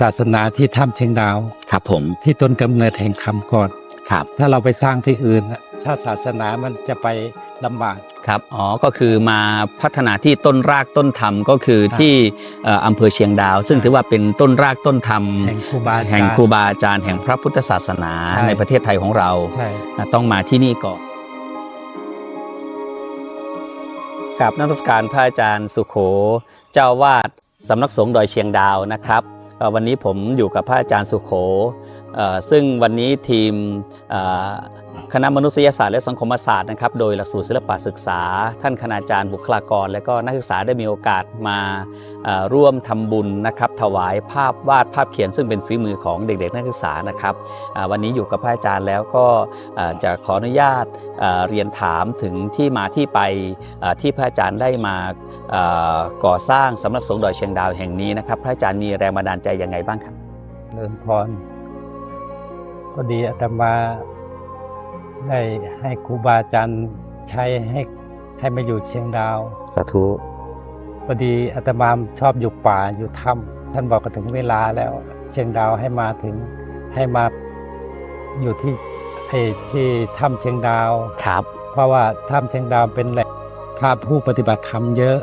ศาสนาที่ถ้ำเชียงดาวครับผมที่ต้นกำเนิดแห่งคำก่อนครับ ถ้าเราไปสร้างที่อื่นน่ะถ้าศาสนามันจะไปลำบากครับอ๋อก็คือมาพัฒนาที่ต้นรากต้นธรรมก็คือครับที่เอ่ออำเภอเชียงดาว ซึ่งถือว่าเป็นต้นรากต้นธรรม แห่งครูบาอาจารย์แห่งครูบาอาจารย์แห่งพระพุทธศาสนาใช่ในประเทศไทยของเราใช่นะต้องมาที่นี่ก่อนกับนักสการพระอาจารย์สุโข เจ้าวาด สำนักสงฆ์ดอยเชียงดาวนะครับ วันนี้ผมอยู่กับพระอาจารย์สุโข ซึ่งวันนี้ทีมคณะมนุษยศาสตร์และสังคมศาสตร์นะครับ โดยหลักสูตรศิลปศึกษา ท่านคณาจารย์บุคลากร และก็นักศึกษาได้มีโอกาสมาร่วมทำบุญนะครับ ถวายภาพวาดภาพเขียนซึ่งเป็นฝีมือของเด็กๆ นักศึกษานะครับวันนี้อยู่กับพระอาจารย์แล้วก็จะขออนุญาตเรียนถามถึงที่มาที่ไปที่พระอาจารย์ได้มาก่อสร้างสำนักสงฆ์ดอยเชียงดาวแห่งนี้นะครับ พระอาจารย์มีแรงบันดาลใจยังไงบ้างครับเลินพร พอดีอาตมาได้ให้ครูบาอาจารย์ใช้ให้ให้มาอยู่เชียงดาวสาธุพอดีอาตมาชอบอยู่ป่าอยู่ถ้ำท่านบอกก็ถึงเวลาแล้ว เชียงดาวให้มาถึงให้มาอยู่ที่ไอ้ที่ถ้ำเชียงดาวครับ เพราะว่าถ้ำเชียงดาวเป็นแหล่งพระผู้ปฏิบัติธรรมเยอะ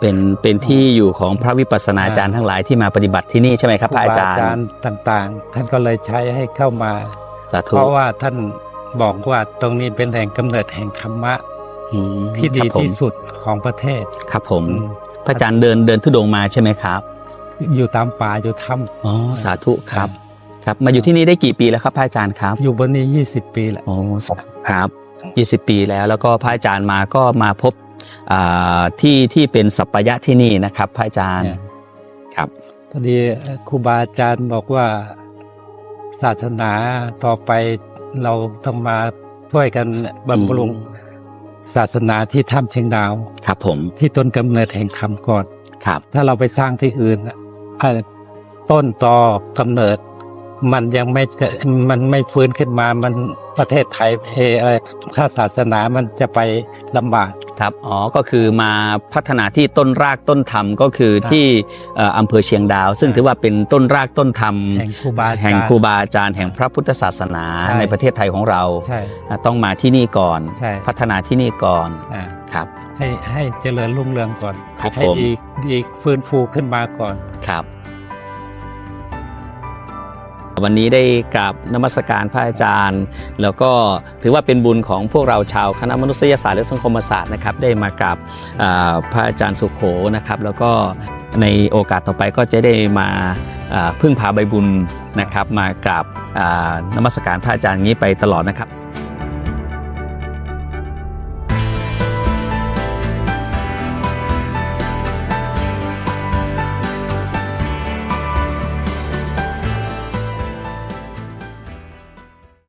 เป็นเป็นที่อยู่ของพระวิปัสสนาจารย์ทั้งหลายที่มาปฏิบัติที่นี่ใช่ไหมครับพระอาจารย์คย์ต่างๆ ท่านก็เลยใช้ให้เข้ามาสาธุเพราะว่าท่านบอกว่าตรงนี้เป็นแหล่งกำเนิดแห่งธรรมะอืมที่ดีครับผมที่สุดของประเทศครับผมอืมพระอาจารย์เดินเดินทุดงค์มาใช่ไหมครับ อยู่ตามป่าอยู่ถ้อ๋อสาธุครับครับ มาอยู่ที่นี่ได้กี่ปีแล้วครับพระอาจารย์ครับำอยู่บนนี้ 20 ปีแหละโอ้ครับ 20 ปีแล้วแล้วก็พระอาจารย์มาก็มาพบอ่า ที่ที่เป็นสัปปายะที่นี่นะครับพระอาจารย์ครับพอดีครูบาอาจารย์บอกว่าศาสนาต่อไปเราต้องมาช่วยกันบำรุงศาสนาที่ถ้ำเชียงดาวครับผมที่ต้นกำเนิดแห่งธรรมก่อนครับ ถ้าเราไปสร้างที่อื่นน่ะเอ่อต้นตอกำเนิด มันยังไม่จะมันไม่ฟื้นขึ้นมา มันประเทศไทยเออเอ่อถ้าศาสนามันจะไปลำบากครับอ๋อก็คือมาพัฒนาที่ต้นรากต้นธรรมก็คือครับที่เอ่ออำเภอเชียงดาว ซึ่งครับถือว่าเป็นต้นรากต้นธรรม แห่งครูบาอาจารย์แห่งครูบาอาจารย์แห่งพระพุทธศาสนาใช่ในประเทศไทยของเราใช่นะต้องมาที่นี่ก่อนใช่พัฒนาที่นี่ก่อนอ่าครับให้ให้เจริญรุ่งเรืองก่อนครับให้ผมดีดีฟื้นฟูขึ้นมาก่อนครับ วันนี้ได้กราบนมัสการพระอาจารย์ แล้วก็ถือว่าเป็นบุญของพวกเราชาวคณะมนุษยศาสตร์และสังคมศาสตร์นะครับ ได้มากราบพระอาจารย์สุขโขนะครับ แล้วก็ในโอกาสต่อไปก็จะได้มาพึ่งพาใบบุญนะครับ มากราบนมัสการพระอาจารย์อย่างนี้ไปตลอดนะครับ